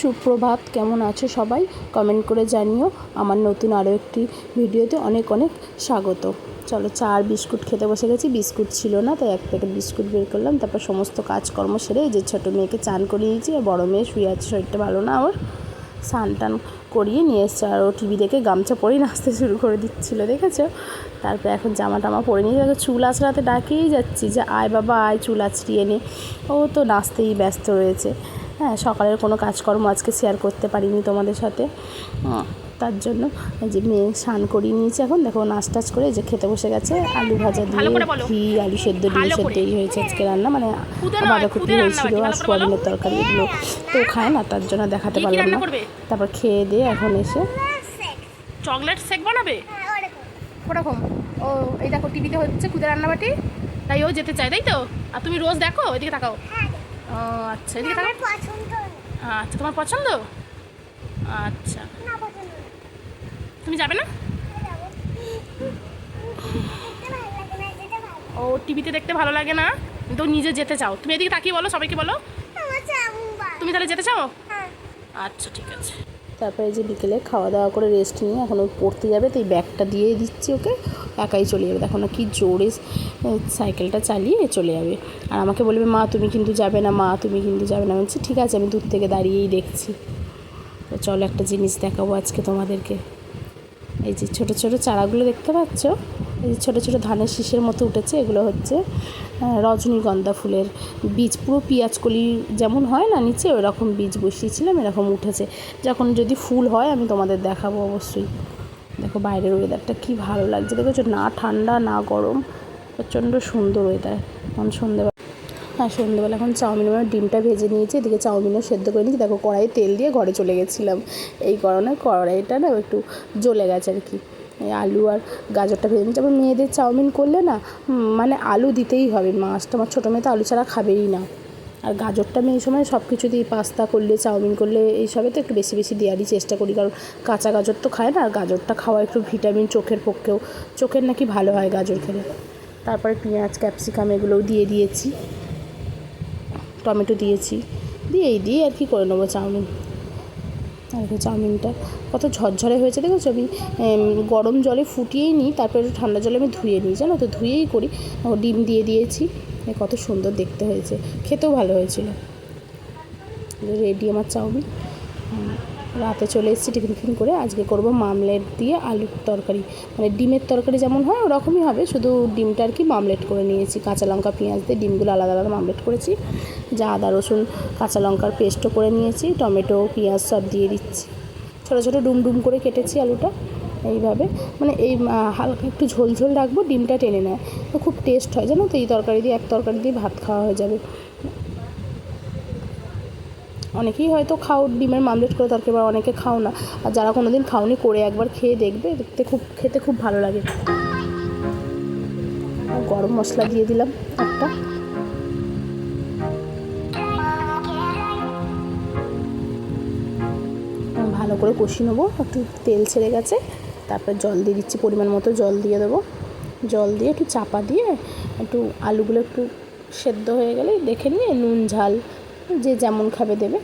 সুপ্রভাত, কেমন আছো সবাই? কমেন্ট করে জানিও। আমার নতুন আরও একটি ভিডিওতে অনেক অনেক স্বাগত। চলো চা আর বিস্কুট খেতে বসে গেছি। বিস্কুট ছিল না, তাই এক প্যাকেট বিস্কুট বের করলাম। তারপর সমস্ত কাজকর্ম সেরে এই যে ছোটো মেয়েকে চান করিয়ে দিয়েছি আর বড়ো মেয়ে শুয়ে আছে, শরীরটা ভালো না ওর। স্নান টান করিয়ে নিয়ে এসছে আর ও টিভি দেখে গামছা পরেই নাচতে শুরু করে দিচ্ছিল, দেখেছ? তারপরে এখন জামা টামা পরে নিয়ে দেখো চুল আঁচড়াতে ডাকেই যাচ্ছি যে, আয় বাবা, আয় চুল আঁচড়িয়ে নে। ও তো নাচতেই ব্যস্ত রয়েছে। হ্যাঁ সকালের কোনো কাজকর্ম আজকে শেয়ার করতে পারিনি তোমাদের সাথে। তার জন্য এই যে মেয়ে স্নান করিয়ে নিয়েছে এখন। দেখো নাচ টাচ করে যে খেতে বসে গেছে। আলু ভাজা দিয়ে ভালো ঘি আলু সেদ্ধ ডিম সেদ্ধ এই হয়েছে আজকে রান্না। মানে নয়, বাঁধাকপি হয়েছিল আর সোয়াবিনের তরকারি এগুলো। তো খায় না তার জন্য দেখাতে পারলাম না। তারপর খেয়ে দিয়ে এখন এসে চকলেট শেক বানাবে? ওরকম। ও এই দেখো টিভিতে হচ্ছে খুদে রান্নাবাটি। তাই ও যেতে চায় তাই তো? আর তুমি রোজ দেখো ওইদিকে তাকাও। ও আচ্ছা এদিকে তাকাও। আচ্ছা তোমার পছন্দ? আচ্ছা। তুমি যাবে না? ও টিভিতে দেখতে ভালো লাগে না? তো নিজে যেতে চাও। তুমি এদিকে তাকিয়ে বলো সবাইকে বলো। তুমি তাহলে যেতে চাও? আচ্ছা ঠিক আছে। তারপরে যে বিকেলে খাওয়া দাওয়া করে রেস্ট নিয়ে এখন ও পড়তে যাবে, তো এই ব্যাগটা দিয়ে দিচ্ছি ওকে। একাই চলে যাবে। দেখো না কি জোরে সাইকেলটা চালিয়ে চলে যাবে। আর আমাকে বলবে, মা, তুমি কিন্তু যাবে না, মা, তুমি কিন্তু যাবে না। বলছি, ঠিক আছে, আমি দূর থেকে দাঁড়িয়েই দেখছি। তো চলো একটা জিনিস দেখাবো আজকে তোমাদেরকে। এই যে ছোটো ছোটো চারাগুলো দেখতে পাচ্ছ? এই ছোটো ছোটো ধানের শীষের মতো উঠেছে, এগুলো হচ্ছে রজনীগন্ধা ফুলের বীজ। পুরো পেঁয়াজকলি যেমন হয় না নিচে ওই রকম বীজ বসিয়েছিলাম, এরকম উঠেছে। যখন যদি ফুল হয়, আমি তোমাদের দেখাবো অবশ্যই। দেখো বাইরের ওয়েদারটা কী ভালো লাগছে। দেখেছ? না ঠান্ডা, না গরম, প্রচণ্ড সুন্দর ওয়েদার এখন সন্ধ্যেবেলা হ্যাঁ সন্ধ্যেবেলা এখন চাউমিন আমার ডিমটা ভেজে নিয়েছি। এদিকে চাউমিনও সেদ্ধ করে নিয়েছি। দেখো কড়াইয়ে তেল দিয়ে ঘরে চলে গেছিলাম। এই কারণে কড়াইটা না একটু জ্বলে গেছে আর কি। আলু আর গাজরটা ভেজে নিয়েছি আবার মেয়েদের চাউমিন করলে না মানে আলু দিতেই হবে। মাছটা আমার ছোটো মেয়ে তো আলু ছাড়া খাবেই না। আর গাজরটা আমি এই সময় সব কিছু দিই পাস্তা করলে, চাউমিন করলে এইসবে তো একটু বেশি বেশি দেওয়ারই চেষ্টা করি। কারণ কাঁচা গাজর তো খায় না, আর গাজরটা খাওয়া একটু ভিটামিন চোখের পক্ষেও, চোখের নাকি ভালো হয় গাজর খেলে। তারপরে পেঁয়াজ, ক্যাপসিকাম এগুলোও দিয়ে দিয়েছি। টমেটো দিয়েছি। দিয়ে এই দিয়ে আর কি করে নেব চাউমিন। আর চাউমিনটা কত ঝরঝরে হয়েছে, দেখেছ? আমি গরম জলে ফুটিয়েই নিই, তারপরে ঠান্ডা জলে আমি ধুয়ে নিই, জানো তো? ধুয়েই করি। ডিম দিয়ে দিয়েছি। কত সুন্দর দেখতে হয়েছে। খেতেও ভালো হয়েছিল। রেডি আমার চাউমিন। রাতে চলে এসেছি টিফিন ফিফিন করে। আজকে করব মামলেট দিয়ে আলুর তরকারি। মানে ডিমের তরকারি যেমন হয়, ওরকমই হবে। শুধু ডিমটা আর কি মামলেট করে নিয়েছি। কাঁচা লঙ্কা, পেঁয়াজ দিয়ে ডিমগুলো আলাদা আলাদা মামলেট করেছি। যা আদা, রসুন, কাঁচা লঙ্কার পেস্টও করে নিয়েছি। টমেটো, পেঁয়াজ সব দিয়ে দিচ্ছি। ছোটো ছোটো ডুম ডুম করে কেটেছি আলুটা এইভাবে। মানে এই হালকা একটু ঝোল ঝোল রাখব, ডিমটা টেনে নেয়। তো খুব টেস্ট হয়, জানো তো? এই তরকারি দিয়ে, এক তরকারি দিয়ে ভাত খাওয়া হয়ে যাবে। অনেকেই হয়তো খাও ডিমের মামলেট করে তরকারি বা অনেকে খাও না। আর যারা কোনো দিন খাওনি, করে একবার খেয়ে দেখবে। দেখতে খুব খেতে খুব ভালো লাগে। গরম মশলা দিয়ে দিলাম একটা। ভালো করে কষিয়ে নেব। একটু তেল ছেড়ে গেছে। তারপর জল দিয়ে দিচ্ছি পরিমাণ মতো জল দিয়ে দেবো। জল দিয়ে একটু চাপা দিয়ে একটু আলুগুলো একটু সেদ্ধ হয়ে গেলে দেখে নিয়ে নুন, ঝাল যে যেমন খাবে দেবে।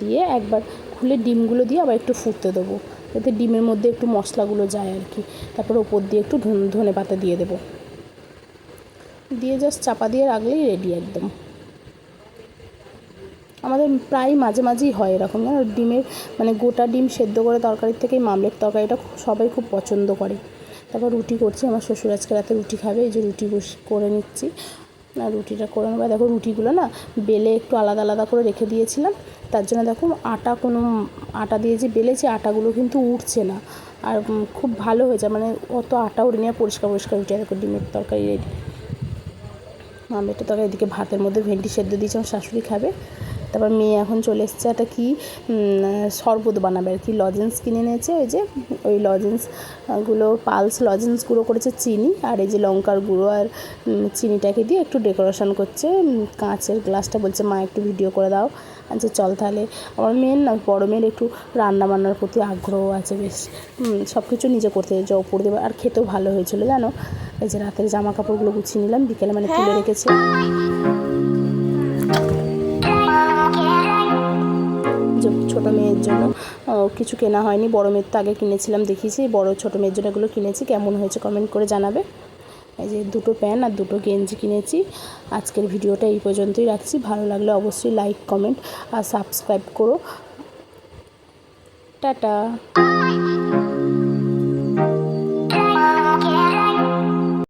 দিয়ে একবার খুলে ডিমগুলো দিয়ে আবার একটু ফুটতে দেবো। যাতে ডিমের মধ্যে একটু মশলাগুলো যায় আর কি। তারপর ওপর দিয়ে একটু ধন- পাতা দিয়ে দেবো। দিয়ে জাস্ট চাপা দিয়ে রাখলেই রেডি একদম। আমাদের প্রায় মাঝে মাঝেই হয় এরকম। জানো, ডিমের মানে গোটা ডিম সেদ্ধ করে তরকারির থেকে এই মামলেট তরকারিটা সবাই খুব পছন্দ করে। তারপর রুটি করছি। আমার শ্বশুর আজকে রাতে রুটি খাবে। এই যে রুটি করে নিচ্ছি। রুটিটা করে নেব। দেখো, রুটিগুলো না বেলে একটু আলাদা আলাদা করে রেখে দিয়েছিলাম। তার জন্য দেখো, আটা কোনো আটা দিয়ে যে বেলেছি, আটাগুলো কিন্তু উঠছে না। আর খুব ভালো হয়েছে। মানে অত আটা উঠে নেওয়া পরিষ্কার পরিষ্কার রুটি দেখো, ডিমের তরকারি রেডি। আমি একটু তরকারি এদিকে ভাতের মধ্যে ভেন্ডি সেদ্ধ দিয়েছিলাম শাশুড়ি খাবে। তারপর মেয়ে এখন চলে এসছে একটা কি শরবত বানাবে আর কি লজেন্স কিনে এনেছে ওই যে ওই লজেন্সগুলো পালস লজেন্স গুঁড়ো করেছে চিনি আর এই যে লঙ্কার গুঁড়ো আর চিনিটাকে দিয়ে একটু ডেকোরেশন করছে কাঁচের গ্লাসটা বলছে মা একটু ভিডিও করে দাও। আচ্ছা চল তাহলে। আমার মেয়ের না বড় মেয়ের একটু রান্না বান্নার প্রতি আগ্রহ আছে বেশ। সব কিছু নিজে করতে যাও ওপর দেবে আর খেতেও ভালো হয়েছিল জানো? এই যে রাতের জামা কাপড়গুলো গুছিয়ে নিলাম বিকেলে মানে তুলে রেখেছে মেয়ের জন্য। কিছু কেনা হয়নি। বড় মেয়ের তো আগে কিনেছিলাম, দেখিয়েছি। বড়ো ছোটো মেয়ের জন্য এগুলো কিনেছি। কেমন হয়েছে কমেন্ট করে জানাবে। এই যে দুটো প্যান্ট আর দুটো গেঞ্জি কিনেছি। আজকের ভিডিওটা এই পর্যন্তই রাখছি। ভালো লাগলে অবশ্যই লাইক, কমেন্ট আর সাবস্ক্রাইব করো। টাটা।